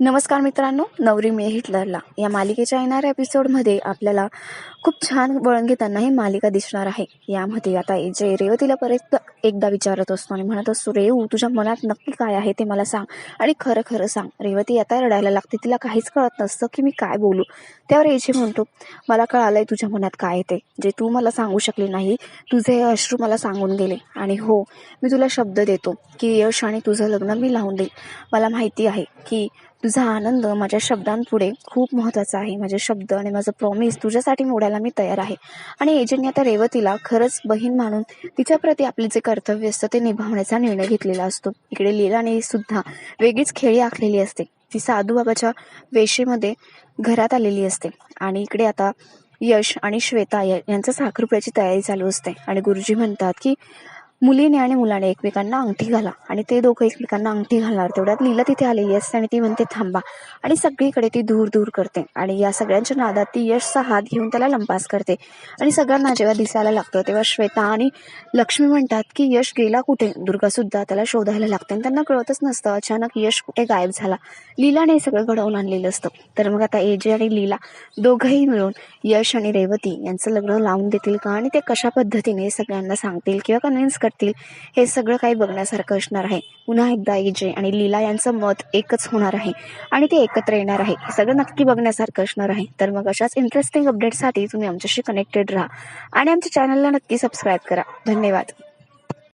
नमस्कार मित्रांनो नवरी मे हिटलरला. या मालिकेच्या येणाऱ्या एपिसोडमध्ये आपल्याला खूप छान वळण घेताना ही मालिका दिसणार आहे. यामध्ये आता जे रेवतीला परत एकदा विचारत असतो आणि म्हणत असतो रेऊ तुझ्या मनात नक्की काय आहे ते मला सांग आणि खरं खरं सांग. रेवती आता रडायला लागते. तिला काहीच कळत नसतं की मी काय बोलू. त्यावर एजे म्हणतो मला कळालंय तुझ्या मनात काय ते. जे तू मला सांगू शकली नाही तुझे अश्रू मला सांगून गेले. आणि हो मी तुला शब्द देतो की यश आणि तुझं लग्न मी लावून देईल मला माहिती आहे की तुझा आनंद माझ्या शब्दांपुढे खूप महत्त्वाचा आहे. माझे शब्द आणि माझं प्रॉमिस तुझ्यासाठी मोडायला मी तयार आहे. आणि एजंटने आता रेवतीला खरंच बहीण मानून तिच्याप्रती आपले जे कर्तव्य असतं ते निभावण्याचा निर्णय घेतलेला असतो. इकडे लीलाने सुद्धा वेगळीच खेळी आखलेली असते. ती साधूबाबाच्या वेशीमध्ये घरात आलेली असते. आणि इकडे आता यश आणि श्वेता यांचं साखरपुड्याची तयारी चालू असते. आणि गुरुजी म्हणतात की मुलीने आणि मुलाने एकमेकांना अंगठी घाला आणि ते दोघं एकमेकांना अंगठी घालणार. तेवढ्यात लीला तिथे आलेली असते आणि ती म्हणते थांबा. आणि सगळीकडे ती दूर दूर करते आणि या सगळ्यांच्या नादात ती यशचा हात घेऊन त्याला लंपास करते. आणि सगळ्यांना जेव्हा दिसायला लागतं तेव्हा श्वेता आणि लक्ष्मी म्हणतात की यश गेला कुठे? दुर्गा सुद्धा त्याला शोधायला लागते आणि त्यांना कळतच नसतं अचानक यश कुठे गायब झाला. लीलाने हे सगळं घडवून आणलेलं असतं. तर मग आता एजे आणि लीला दोघंही मिळून यश आणि रेवती यांचं लग्न लावून देतील का? आणि ते कशा पद्धतीने सगळ्यांना सांगतील किंवा कन्व्हिन्स करतील हे सगळं काही बघण्यासारखं असणार आहे. पुन्हा एकदा एजे आणि लीला यांचं मत एकच होणार आहे आणि ते एकत्र येणार आहे. हे सगळं नक्की बघण्यासारखं असणार आहे. तर मग अशाच इंटरेस्टिंग अपडेटसाठी तुम्ही आमच्याशी कनेक्टेड राहा आणि आमच्या चॅनलला नक्की सबस्क्राईब करा. धन्यवाद.